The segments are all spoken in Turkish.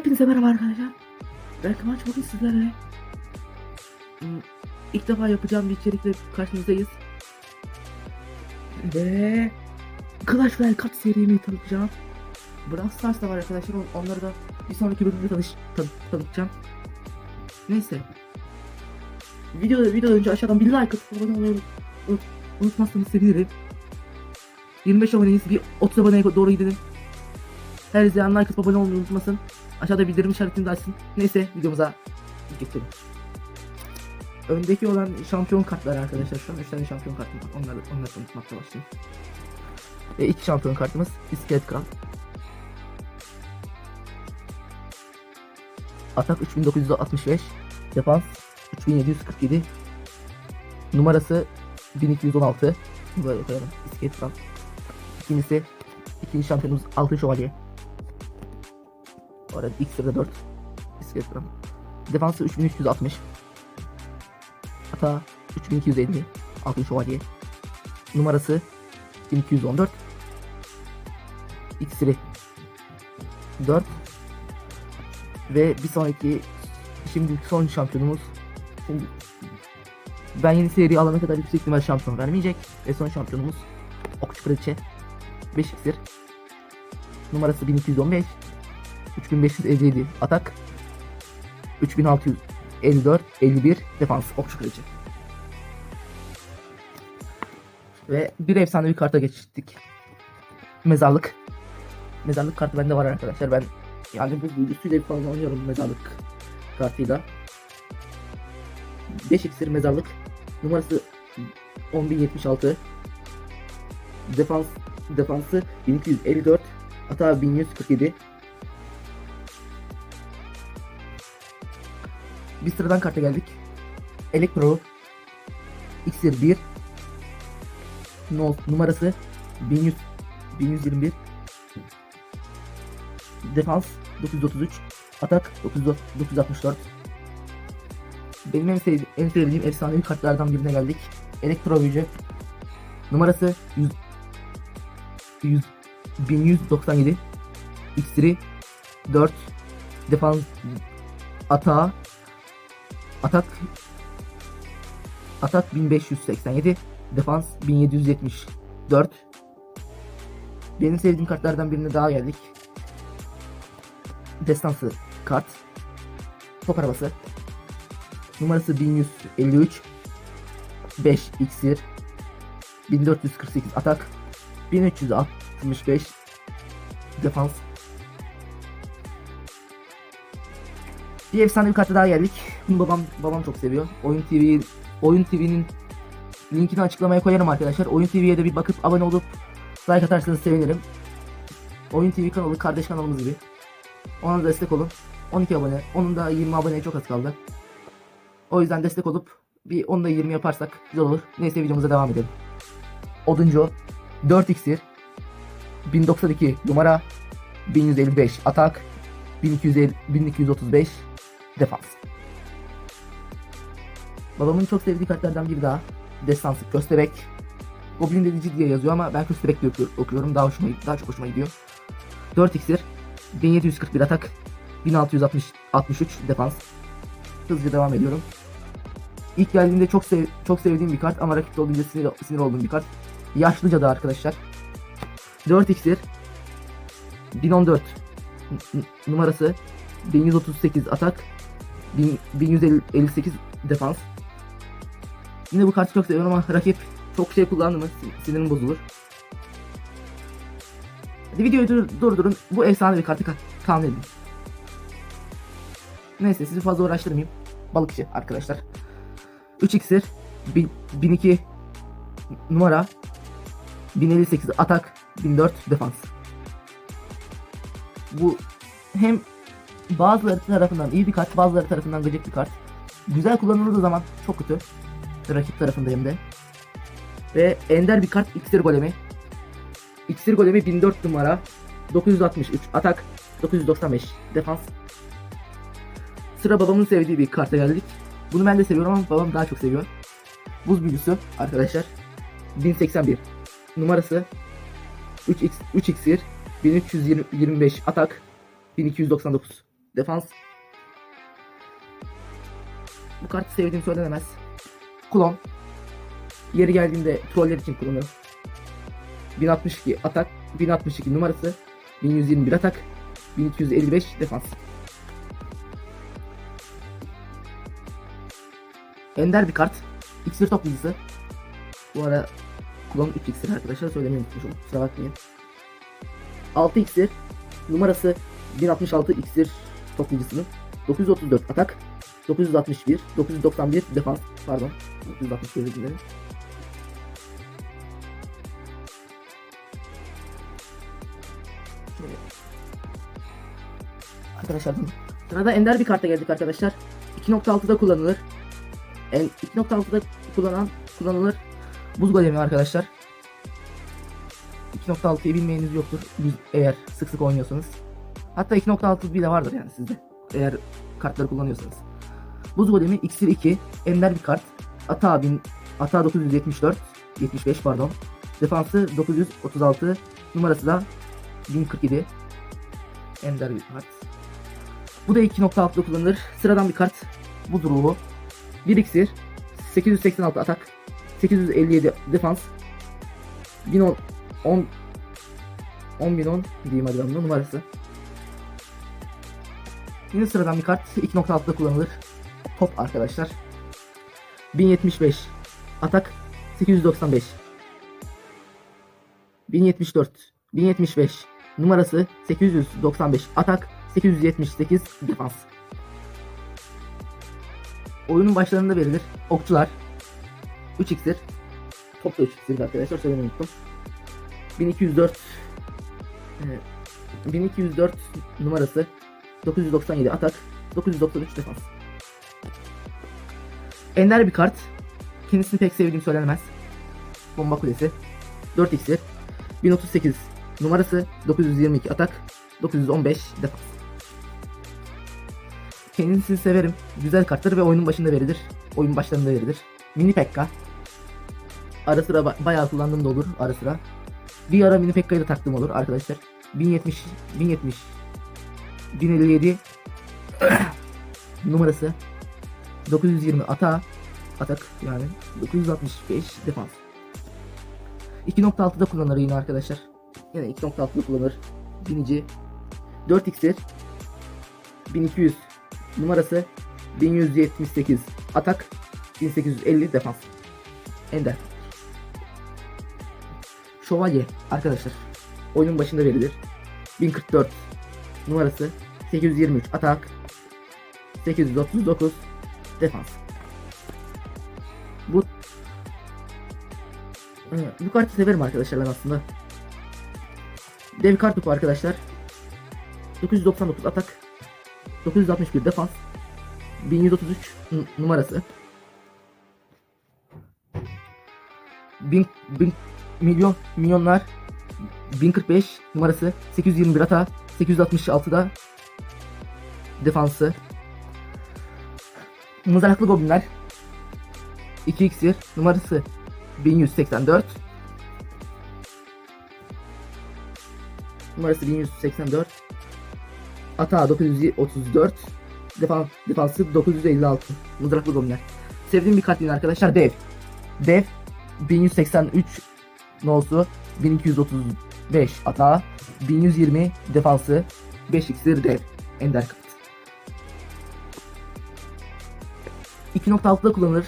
Hepinize merhaba arkadaşlar. Ben Kıvanç bugün sizlerle hmm, ilk defa yapacağım bir içerikle karşınızdayız. Ve Clash Royale serimi tanıtacağım. Brawl Stars da var arkadaşlar. on- Onları da bir sonraki bölümde tanış, tan- tanıtacağım. Neyse. Video, video önce aşağıdan bir like atıp abone olmayı unut, unutmazsanız sevinirim. 25 aboneyiz. Bir 30 aboneye doğru gidelim. Her izleyen like atıp abone olmayı unutmasın. Aşağıda bildirim işaretini de açsın. Neyse videomuza geçelim. Öndeki olan şampiyon kartları arkadaşlar. Şu an 3 tane şampiyon kartım var. Onları, onları tanıtmakla başlayayım. Ve iki şampiyon kartımız İskelet Kral. Atak 3965. Defans 3747. Numarası 1216. Böyle koyalım. İskelet Kral. İkincisi ikinci şampiyonumuz Altın Şövalye. Bu arada ilk sırada 4. İskelet Kral. Defansı 3360. Hata 3250. Altın Şövalye. Numarası 1214. İksiri 4. Ve bir sonraki şimdi son şampiyonumuz şimdi ben yeni seri alana kadar yüksek ihtimal şampiyon vermeyecek ve son şampiyonumuz Okçu Kraliçe 5 iksir numarası 1215 3557 atak 3654 51 defans okçu kılıcı. Ve bir efsanevi karta geçtik. Mezarlık. Mezarlık kartı bende var arkadaşlar. Ben yani bu büyüsüyle falan oynuyorum mezarlık kartıyla. 5 iksir mezarlık. Numarası 10076. Defans defansı 1254. Hata 1147. Bir sıradan karta geldik. Elektro X'ir 1 no, numarası 1100 1121 Defans 933 Atak 900 964 Benim en, sevdi en sevdiğim efsanevi kartlardan birine geldik. Elektro büyücü Numarası 100 100 1197 X'iri 4 Defans Atağı Atak Atak 1587 Defans 1774 Benim sevdiğim kartlardan birine daha geldik. Destansı kart. Top arabası. Numarası 1153 5 iksir. 1448 atak. 1365 defans. Bir efsane bir kartı daha geldik. Bunu babam babam çok seviyor. Oyun TV Oyun TV'nin linkini açıklamaya koyarım arkadaşlar. Oyun TV'ye de bir bakıp abone olup like atarsanız sevinirim. Oyun TV kanalı kardeş kanalımız gibi. Ona da destek olun. 12 abone. Onun da 20 aboneye çok az kaldı. O yüzden destek olup bir 10'da 20 yaparsak güzel olur. Neyse videomuza devam edelim. Oduncu 4 iksir 1092 numara 1155 atak 1250, 1235 defans. Babamın çok sevdiği kartlardan biri daha. Destansı Köstebek. Goblin Delici diye yazıyor ama ben Köstebek diye oku- okuyorum. Daha hoşuma daha çok hoşuma gidiyor. 4 iksir 1741 atak 1660 63 defans. Hızlıca devam ediyorum. İlk geldiğinde çok sev çok sevdiğim bir kart ama rakipte olunca sinir, sinir olduğum bir kart. Yaşlıca da arkadaşlar. 4 iksir 1014 N- n- numarası 1138 atak 1000 1158 defans. Yine bu kartı çok seviyorum ama rakip çok şey kullandı mı sin- sinirim bozulur. Hadi videoyu dur- durdurun. Bu efsane bir kartı ka- tahmin edin. Neyse sizi fazla uğraştırmayayım. Balıkçı arkadaşlar. 3 iksir 1000 1002 numara 1058 atak 1004 defans. Bu hem bazıları tarafından iyi bir kart, bazıları tarafından gıcık bir kart. Güzel kullanıldığı zaman çok kötü. Rakip tarafındayım de. Ve ender bir kart iksir golemi. İksir golemi 1004 numara 963 atak 995 defans. Sıra babamın sevdiği bir karta geldik. Bunu ben de seviyorum ama babam daha çok seviyor. Buz büyücüsü arkadaşlar. 1081 numarası 3x 3 iksir 1325 atak 1299 defans. Bu kartı sevdiğim söylenemez. Klon. Yeri geldiğinde troller için kullanırım. 1062 atak, 1062 numarası, 1121 atak, 1255 defans. Ender bir kart. İksir toplayıcısı. Bu ara kullanım 3 iksir arkadaşlar söylemeyi unutmuşum. Kusura bakmayın. 6 iksir. Numarası 1066 iksir toplayıcısının. 934 atak. 961, 991 defans. Pardon. 961 özür dilerim. Şöyle. Arkadaşlar sırada ender bir karta geldik arkadaşlar. 2.6'da kullanılır. En 2.6'da kullanan kullanılır. Buz golemi arkadaşlar. 2.6'yı bilmeyeniz yoktur. Eğer sık sık oynuyorsanız. Hatta 2.6 bile vardır yani sizde. Eğer kartları kullanıyorsanız. Buz golemi iksir 2. Ender bir kart. Ata 1000 Ata 974 75 pardon. Defansı 936. Numarası da 1047. Ender bir kart. Bu da 2.6'da kullanılır. Sıradan bir kart. Buz ruhu. 1 iksir. 886 atak. 857 defans. 1010 10 10.010 diyeyim hadi ben numarası. Yine sıradan bir kart 2.6'da kullanılır. Top arkadaşlar. 1075 atak 895 1074 1075 numarası 895 atak 878 defans. Oyunun başlarında verilir. Okçular 3 iksir. Top da 3 iksir arkadaşlar söylemeyi unuttum. 1204 e, 1204 numarası 997 atak 993 defans. Ender bir kart. Kendisini pek sevdiğim söylenemez. Bomba kulesi. 4 iksir. 1038 numarası 922 atak 915 defans. Kendisini severim. Güzel karttır ve oyunun başında verilir. Oyun başlarında verilir. Mini Pekka. Ara sıra ba- bayağı kullandığım da olur ara sıra. Bir ara Mini Pekka'yı da taktığım olur arkadaşlar. 1070 1070 1057 numarası 920 ata atak yani 965 defans. 2.6'da kullanılır yine arkadaşlar. Yine 2.6'da kullanılır. Binici 4 iksir 1200 numarası 1178 atak 1850 defans. Ender. Şövalye arkadaşlar. Oyunun başında verilir. 1044 numarası 823 atak 839 defans. Bu Evet, bu kartı severim arkadaşlar ben aslında. Dev kartopu arkadaşlar. 999 atak. 961 defans. 1133 n- numarası. 1000 1000 milyon milyonlar. 1045 numarası. 821 ata. 866'da defansı Mızraklı Goblinler. 2 iksir numarası 1184 numarası 1184 Ata 934 defans, defansı 956 Mızraklı Goblinler. Sevdiğim bir kart yine arkadaşlar. Dev. Dev 1183 Nosu 1235 Ata 1120 defansı 5 iksir. Dev. Ender 2.6'da kullanılır.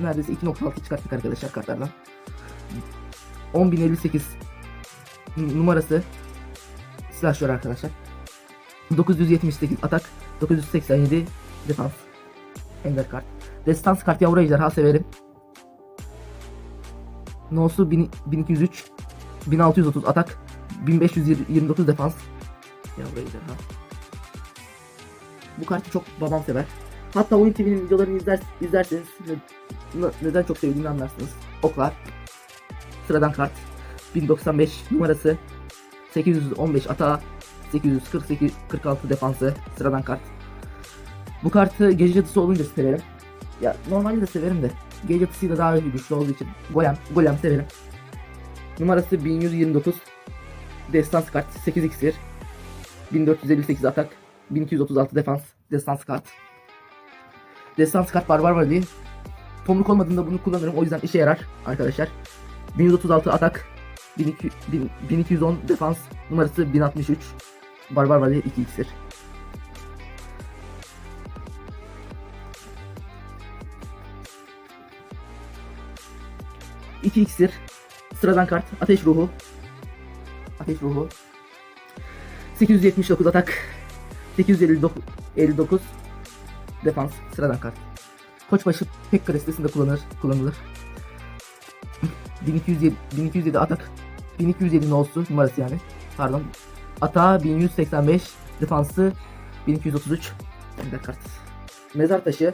Neredeyse 2.6 çıkarttık arkadaşlar kartlardan. 10.058 n- numarası silahşör arkadaşlar. 978 atak, 987 defans. Ender kart. Destans kart yavru ejderha severim. Nosu 1000 1203 1630 atak 1529 defans. Yavru ejderha. Bu kartı çok babam sever. Hatta Oyun TV'nin videolarını izler, izlerseniz ne- ne- neden çok sevdiğimi anlarsınız. Oklar. Sıradan kart. 1095 numarası. 815 ata. 848 46 defansı. Sıradan kart. Bu kartı gece cadısı olunca severim. Ya normalde de severim de. Gece cadısıyla daha güçlü olduğu için. Golem. Golem severim. Numarası 1129. Destans kart 8 iksir. 1458 atak. 1236 defans. Destans kart. Destans kart barbar var diye. Tomruk olmadığında bunu kullanırım. O yüzden işe yarar arkadaşlar. 1136 atak. 1200, 1210 defans. Numarası 1063. Barbar var diye 2 iksir. İki iksir. Sıradan kart. Ateş ruhu. Ateş ruhu. 879 atak. 859 59 defans. Sıradan kart. Koçbaşı pek listesinde kullanılır. kullanılır. 1207, 1207 atak. 1207 olsun numarası yani. Pardon. Atağı 1185. Defansı 1233. Ender kart. Mezar taşı.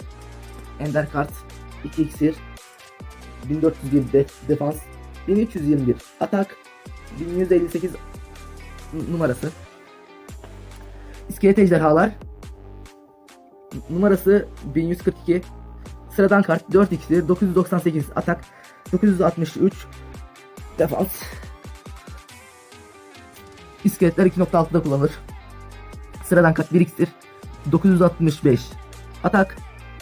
Ender kart. 2 iksir. 1401 de, defans. 1321 atak. 1158 n- numarası. İskelet ejderhalar. Numarası 1142. Sıradan kart 4 iksir 998 atak 963 defans. İskeletler 2.6'da kullanılır. Sıradan kart 1 iksir 965 atak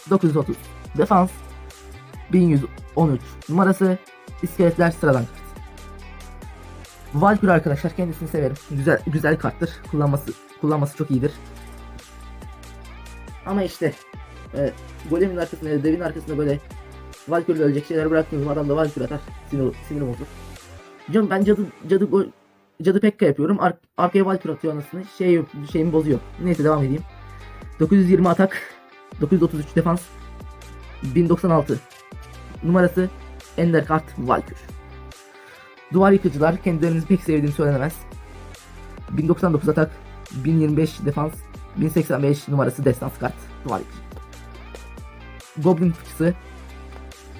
930 defans 1113 numarası iskeletler sıradan kart. Valkür arkadaşlar kendisini severim. Güzel güzel karttır. Kullanması kullanması çok iyidir. Ama işte e, golemin arkasında devin arkasında böyle Valkür'le ölecek şeyler bıraktığınız zaman adam da Valkür atar. Sinir, sinirim bozulur. Canım ben cadı cadı cadı pekka yapıyorum. Ar- arkaya Valkür atıyor anasını. Şey şeyimi bozuyor. Neyse devam edeyim. 920 atak, 933 defans, 1096 numarası Ender kart Valkür. Duvar yıkıcılar kendilerini pek sevdiğim söylenemez. 1099 atak, 1025 defans, 1085 numarası destans kart. Duvar yıkıcı. Goblin fıçısı.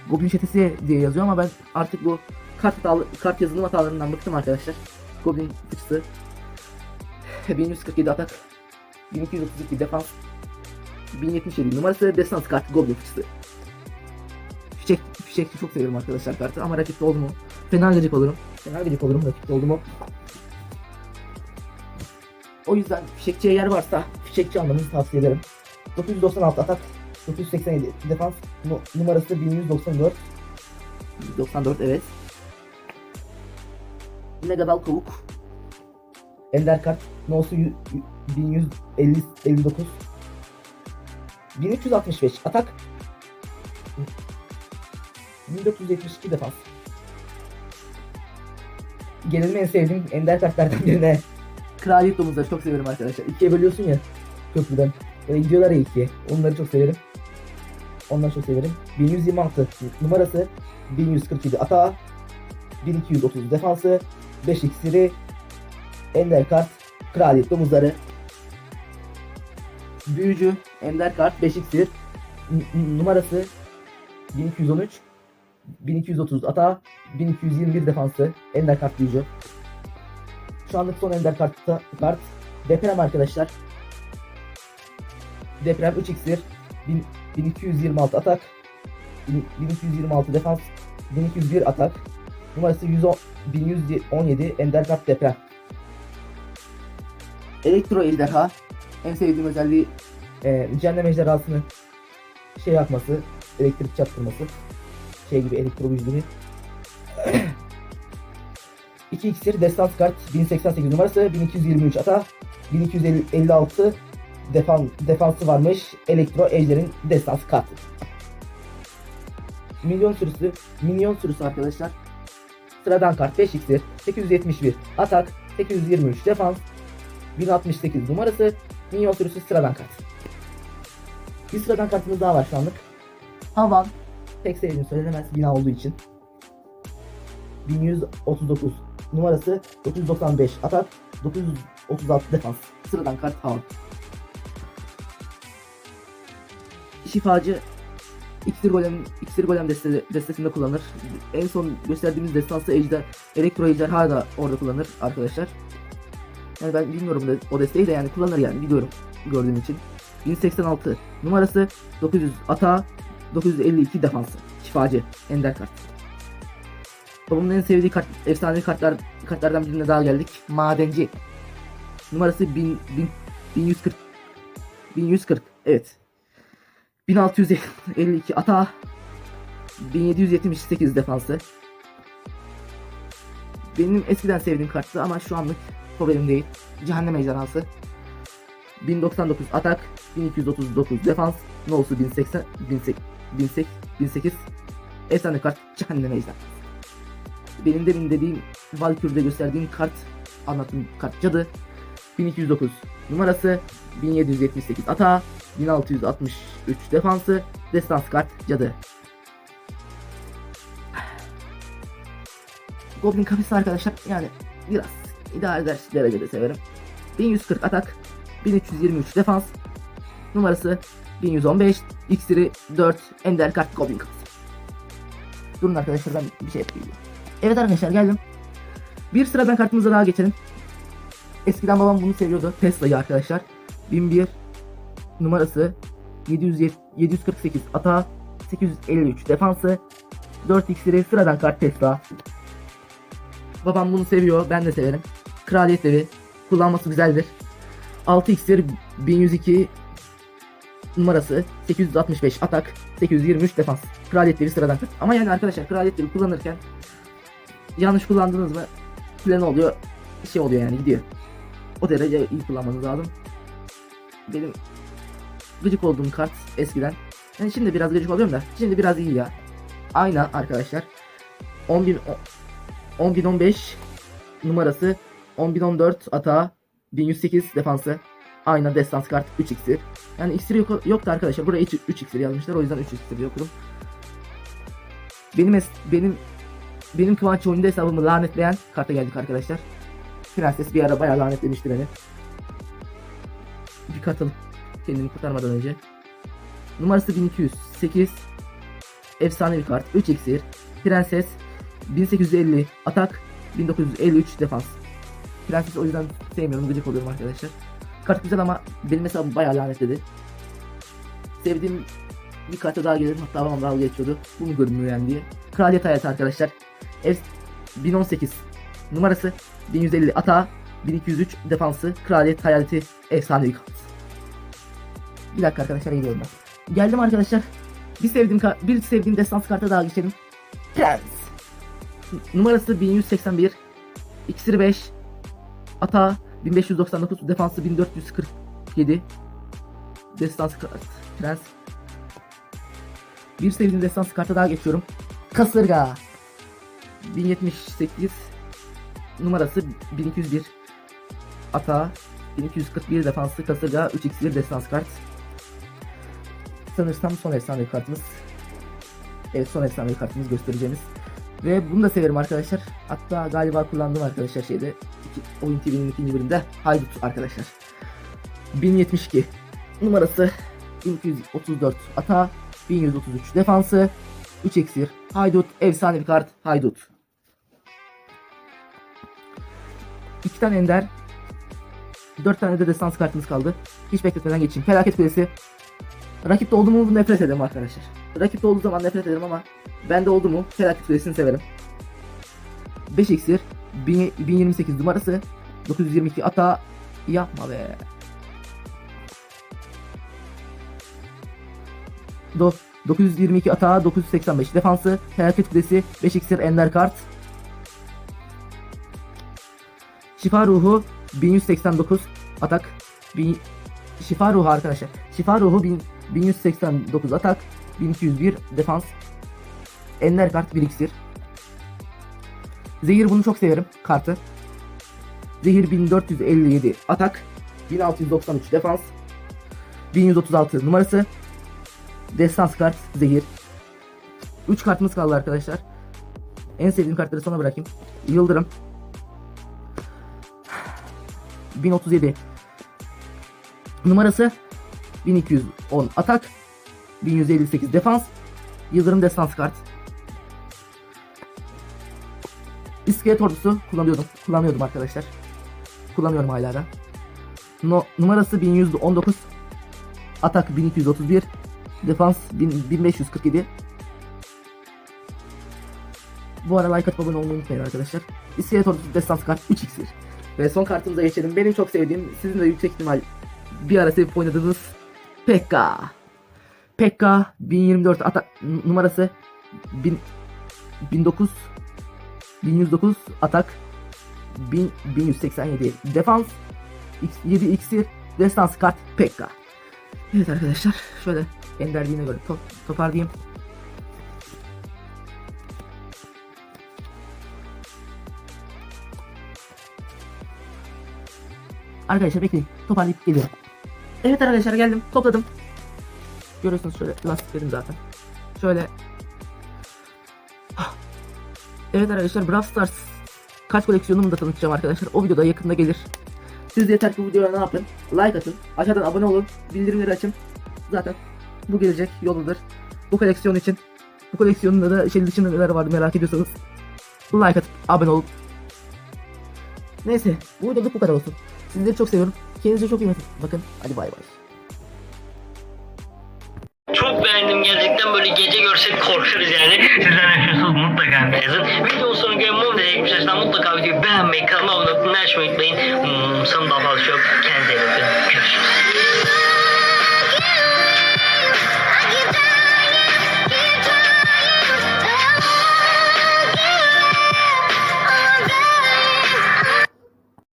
Goblin çetesi diye yazıyor ama ben artık bu kart, hatalı, kart yazılım hatalarından bıktım arkadaşlar. Goblin fıçısı. 1147 atak, 1232 defans, 1077 numarası destans kart Goblin fıçısı. Fişek, fişekçi çok seviyorum arkadaşlar kartı ama rakipte oldu mu? Fena gıcık olurum. Fena gıcık olurum rakipte oldu mu? O yüzden fişekçiye yer varsa fişekçi almanızı tavsiye ederim. 996 atak, 987 defans, nu- numarası 1194. 94 evet. Megadal Kovuk. Ender kart, Nosu 1150 59. 1365 atak, 1472 defans. Gelelim en sevdiğim ender kartlardan birine. Kraliyet domuzları çok severim arkadaşlar. İkiye bölüyorsun ya köprüden. Yani gidiyorlar ya ikiye. Onları çok severim. Onları çok severim. 1126 numarası. 1147 atağı. 1230 defansı. 5 iksiri. Ender kart. Kraliyet domuzları. Büyücü. Ender kart. 5 iksir. N- numarası 1213 1230 ata 1221 defansı Ender kart büyücü. Şu anlık son Ender kartta kart deprem arkadaşlar. Deprem 3 iksir 1000 1226 atak 1000 1226 defans 1201 atak numarası 110 1117 Ender kart deprem. Elektro ejderha en sevdiğim özelliği e, cehennem ejderhasını şey yapması, elektrik çarptırması. Şey gibi elektro gibi. 2 iksir destans kart 1088 numarası 1223 ata 1256 defan, defansı varmış elektro ejderin destans kartı. Milyon sürüsü minyon sürüsü arkadaşlar. Sıradan kart 5 iksir 871 atak 823 defans 1068 numarası minyon sürüsü sıradan kart. Bir sıradan kartımız daha var şu anlık. Havan. Pek sevdiğim söylenemez bina olduğu için. 1139 numarası 995 atak 936 defans. Sıradan kart Havan. Şifacı İksir golem, iksir golem deste, destesinde kullanılır. En son gösterdiğimiz destansı ejder, elektro ejder hala orada kullanır arkadaşlar. Yani ben bilmiyorum da o desteği de yani kullanır yani biliyorum gördüğüm için. 1086 numarası 900 ata 952 defansı şifacı ender kart. Babamın en sevdiği kart efsanevi kartlar kartlardan birine daha geldik. Madenci. Numarası 1000, 1000 1140 1140. Evet. 1652 ata. 1778 defansı. Benim eskiden sevdiğim karttı ama şu anlık problem değil. Cehennem ejderhası. 1099 atak, 1239 defans, No'su 1080, 1008, 1008, 1008. Efsane kart Cehennem ejderhası. Benim demin dediğim Valkyrie'de gösterdiğim kart, anlattığım kart cadı. 1209 numarası, 1778 ata, 1663 defansı, destans kart cadı. Goblin kafesi arkadaşlar yani biraz idare eder derecede severim. 1140 atak, 1323 defans, numarası 1115, iksiri 4, ender kart Goblin kafesi. Durun arkadaşlar ben bir şey yapayım. Evet arkadaşlar geldim. Bir sıradan kartımıza daha geçelim. Eskiden babam bunu seviyordu. Tesla'yı arkadaşlar. 1001 numarası 707 748 ata 853 defansı 4 iksiri sıradan kart Tesla. Babam bunu seviyor. Ben de severim. Kraliyet devi. Kullanması güzeldir. 6 iksir 1102 numarası 865 atak 823 defans. Kraliyet devi sıradan kart. Ama yani arkadaşlar kraliyet devi kullanırken yanlış kullandınız mı plan oluyor şey oluyor yani gidiyor. O derece iyi kullanmanız lazım. Benim gıcık olduğum kart eskiden. Yani şimdi biraz gıcık oluyorum da şimdi biraz iyi ya. Ayna arkadaşlar. 10.000 10.015 numarası 10.014 atağı 1108 defansı ayna destans kart 3 iksir. Yani iksir yok, yoktu arkadaşlar. Buraya 3, 3 iksir yazmışlar. O yüzden 3 iksir diye okudum. Benim es, benim benim Kıvanç oyunda hesabımı lanetleyen karta geldik arkadaşlar. Prenses bir ara bayağı lanetlemişti beni. Bir kart alıp kendini kurtarmadan önce. Numarası 1208. Efsane bir kart. 3 iksir. Prenses 1850 atak 1953 defans. Prenses o yüzden sevmiyorum gıcık oluyorum arkadaşlar. Kart güzel ama benim hesabım bayağı lanetledi. Sevdiğim bir karta daha gelirim hatta babam dalga geçiyordu. Bu mu görünmüyor yani diye. Kraliyet hayatı arkadaşlar. F 1018 numarası 1150 ata 1203 defansı kraliyet hayaleti efsane bir kart. Bir dakika arkadaşlar geliyorum ben. Geldim arkadaşlar. Bir sevdiğim bir sevdiğim destans karta daha geçelim. Prens. Numarası 1181 iksiri 5 ata 1599 defansı 1447 destans kart prens bir sevdiğim destans karta daha geçiyorum kasırga 1078 numarası 1201 ata 1241 defanslı kasırga 3x1 destans kart. Sanırsam son efsane kartımız. Evet son efsane kartımız göstereceğimiz. Ve bunu da severim arkadaşlar. Hatta galiba kullandığım arkadaşlar şeyde iki, oyun TV'nin ikinci bölümde Haydut arkadaşlar. 1072 numarası 1234 ata 1133 defansı 3 eksir Haydut efsane bir kart Haydut İki tane ender. 4 tane de destans kartımız kaldı. Hiç bekletmeden geçeyim. Felaket Kulesi. Rakipte oldu mu nefret ederim arkadaşlar. Rakipte olduğu zaman nefret ederim ama Bende oldu mu Felaket Kulesi'ni severim. 5 iksir 1000 1028 numarası. 922 ata. Yapma be. Do 922 ata 985 defansı. Felaket Kulesi. 5 iksir ender kart Şifa ruhu 1189 atak. Bin, Şifa ruhu arkadaşlar. Şifa ruhu 1000 1189 atak. 1201 defans. Ender kart 1 iksir. Zehir bunu çok severim kartı. Zehir 1457 atak. 1693 defans. 1136 numarası. Destans kart Zehir. 3 kartımız kaldı arkadaşlar. En sevdiğim kartları sona bırakayım. Yıldırım 1037 numarası 1210 atak 1158 defans Yıldırım destans kart İskelet ordusu kullanıyordum. Kullanıyordum arkadaşlar. Kullanıyorum hala da. No, numarası 1119 Atak 1231 Defans 1000 1547 Bu ara like atıp abone olmayı unutmayın arkadaşlar. İskelet ordusu destans kart 3 iksir. Ve son kartımıza geçelim. Benim çok sevdiğim, sizin de yüksek ihtimal bir ara sevip oynadığınız Pekka. Pekka 1024 atak numarası 1000 1009 1109 atak 1000 1187 defans X, 7 iksir destans kart Pekka. Evet arkadaşlar şöyle enderliğine göre to toparlayayım. Arkadaşlar bekleyin. Toparlayıp geliyorum. Evet arkadaşlar geldim. Topladım. Görüyorsunuz şöyle lastiklerim zaten. Şöyle. Evet arkadaşlar Brawl Stars kaç koleksiyonumu da tanıtacağım arkadaşlar. O videoda yakında gelir. Siz yeter ki bu videoya ne yapın? Like atın. Aşağıdan abone olun. Bildirimleri açın. Zaten bu gelecek yoludur. Bu koleksiyon için. Bu koleksiyonunda da şey dışında neler vardı merak ediyorsanız. Like atıp abone olun. Neyse bu videoluk bu kadar olsun. Sizleri çok seviyorum. Kendinize çok iyi bakın. Bakın hadi bay bay. Çok beğendim gerçekten böyle gece görsek korkarız yani. Sizler yaşıyorsunuz mutlaka beğenin. Videonun sonuna göre mum dediğim sesinden mutlaka videoyu beğenmeyi, kanalıma abone olmayı, unutmayın. Hmm, sanırım daha fazla çok. Kendinize iyi bakın. Görüşürüz.